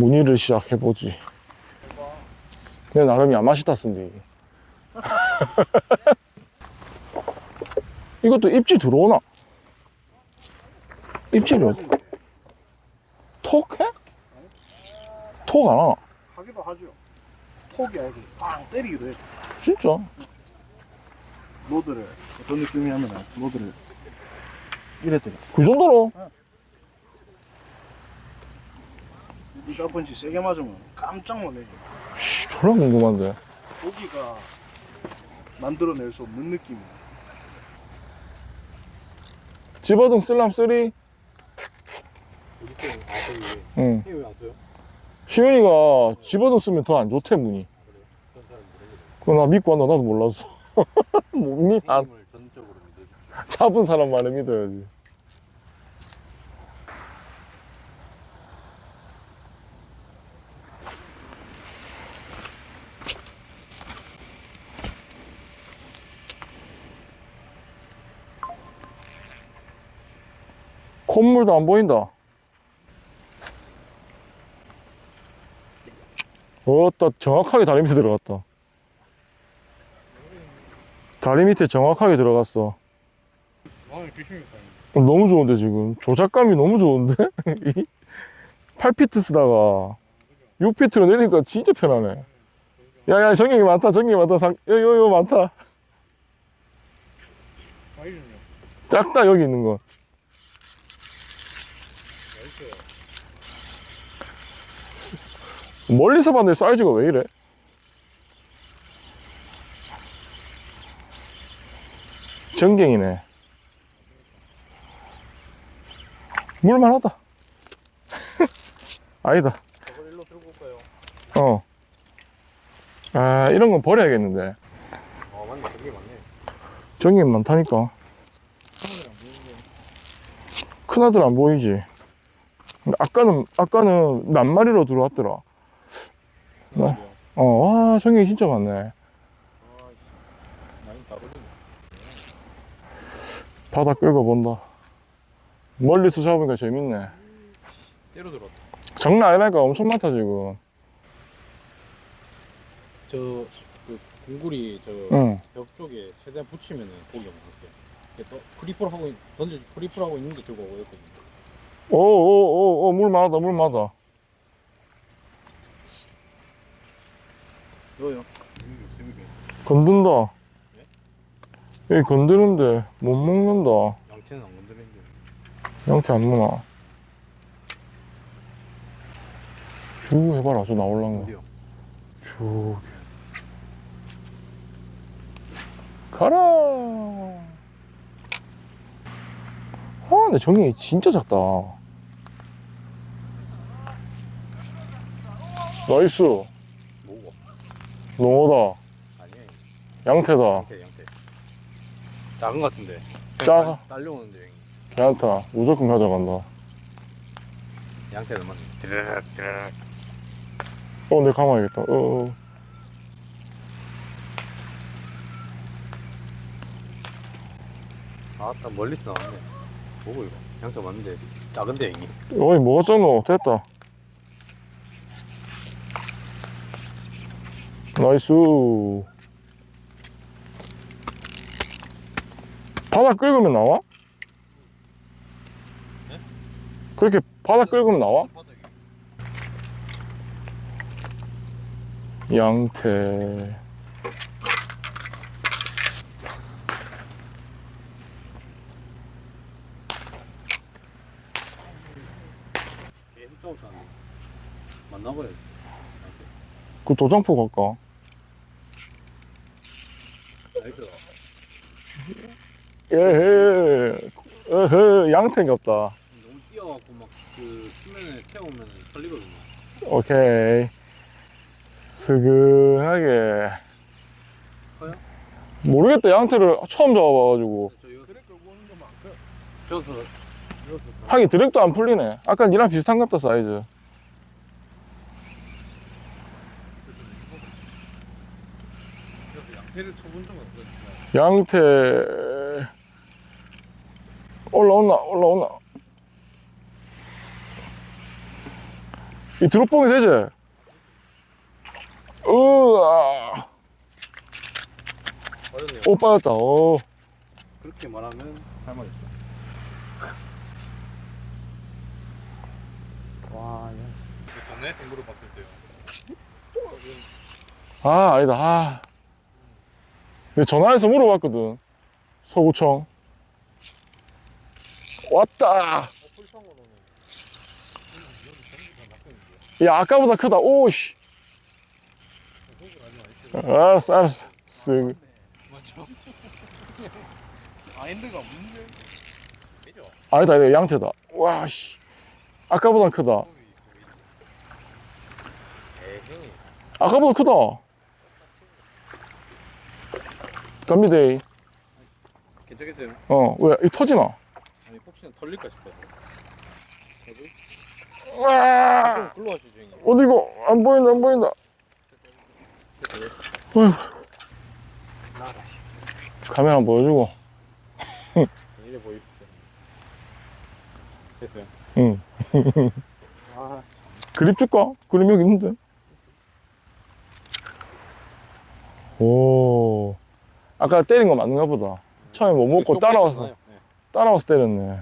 문의를 시작해보지. 내 나름 야마시타 쓴데, 이게. 이것도 입지 들어오나? 입질이 어디? 톡 해? 톡안 하나? 하기도 하죠. 톡이 아니고 빵 때리기도 해. 진짜? 로드를 어떤 느낌이 하면 로드를 이래 때려. 그 정도로? 이가 펀치 세게 맞으면 깜짝 놀래죠. 씨, 졸라 궁금한데. 고기가 만들어낼 수 없는 느낌이야. 집어등 슬람 3? 우리 아 저기 응. 왜 왜안 써요? 시윤이가 집어등 쓰면 더 안 좋대, 문이. 그런 사람 모르겠어요. 그거 나 믿고 한다, 나도 몰랐어. 못 믿, 안, 게임을 전적으로 믿어주죠. 잡은 사람 말을 믿어야지. 콧물도 안 보인다. 어따 정확하게 다리 밑에 들어갔다. 다리 밑에 정확하게 들어갔어. 아 너무 좋은데 지금 조작감이 너무 좋은데 8피트 쓰다가 6피트로 내리니까 진짜 편하네 야야 전경이 많다 전경이 많다 상... 여기 많다? 작다 여기 있는 거 멀리서 봤는데 사이즈가 왜 이래 전경이네 물만하다 아니다? 어. 아, 이런 건 버려야겠는데. 어 맞네 저게 맞네. 정이 많다니까. 큰아들 안 보이지? 아까는, 아까는 낱마리로 들어왔더라. 네. 어, 와, 정이 진짜 많네. 바다 끌고 본다. 멀리서 잡으니까 재밌네. 때려 들었다. 장난 아니라니까 엄청 많다, 지금. 저 그 궁굴이 저 응. 벽 쪽에 최대한 붙이면은 고기가 먹었어요. 이게 또 프리플 하고 있- 던져 프리플 하고 있는데 들고 오고 있거든요. 오, 오, 오, 오, 물 많다, 물 많다. 재밌게. 건든다. 여기 건드는데 못 먹는다. 양태는 안 건드리는데. 양태 안 무나. 쭉 해봐라, 저 나올란 거. 어디요? 쭉. 가라. 아, 근데 정이 진짜 작다. 나이스. 뭐고? 농어다. 아니에요. 양태다. 양태 양태. 작은 것 같은데. 작아. 딸- 딸려오는데 형이. 괜찮다. 무조건 가져간다. 양태는 맞네. 드르륵 드르륵. 어, 내 감아야겠다. 어, 어. 아따 멀리서 나왔네. 뭐고 이거? 양태 맞는데 작은데 형이. 어이, 뭐가 쩌노? 됐다. 나이스. 바다 긁으면 나와? 네? 그렇게 바다 긁으면 나와? 양태. 만나버려. 그 도장포 갈까? 나이스. 에헤, 에헤, 양태가 없다. 너무 뛰어갖고 막그 수면에 태우면 털리거든요. 오케이. 스근하게. 커요? 모르겠다, 양태를 처음 잡아봐가지고. 저 이거 그래 끌고 오는 것만큼 저서 저서 하긴 드랙도 안 풀리네. 아까 니랑 비슷한 것 같다, 사이즈. 양태를 쳐본 적은 없거든요. 양태. 올라오나, 올라오나. 이 드롭봉이 되지? 으아. 맞았네요. 오, 빠졌다. 오. 그렇게 말하면 할 말이 있어. 와 전에 생물을 봤을 때요. 아, 아니다. 아. 근데 전화해서 물어봤거든. 서구청. 왔다. 야, 아까보다 크다. 오 씨. 알았어, 알았어. 쓱. 맞죠? 마인드가 문제? 아니다, 아니다. 양태다. 와, 씨. 아까보다 크다. 아까보다 크다. 갑니다. 괜찮겠어요? 어, 왜? 이 터지나? 아니 혹시나 털릴까 싶어서. 와! 좀 굴러가시죠 형님. 어디고? 안 보인다, 안 보인다. 나가 카메라 한번 보여주고. 이래 보이죠? 됐어요. 응. 아 그립 줄까? 그림 여기 있는데. 오. 아까 때린 거 맞는가 보다. 처음에 못 먹고 쪽 따라와서. 네. 따라와서 때렸네.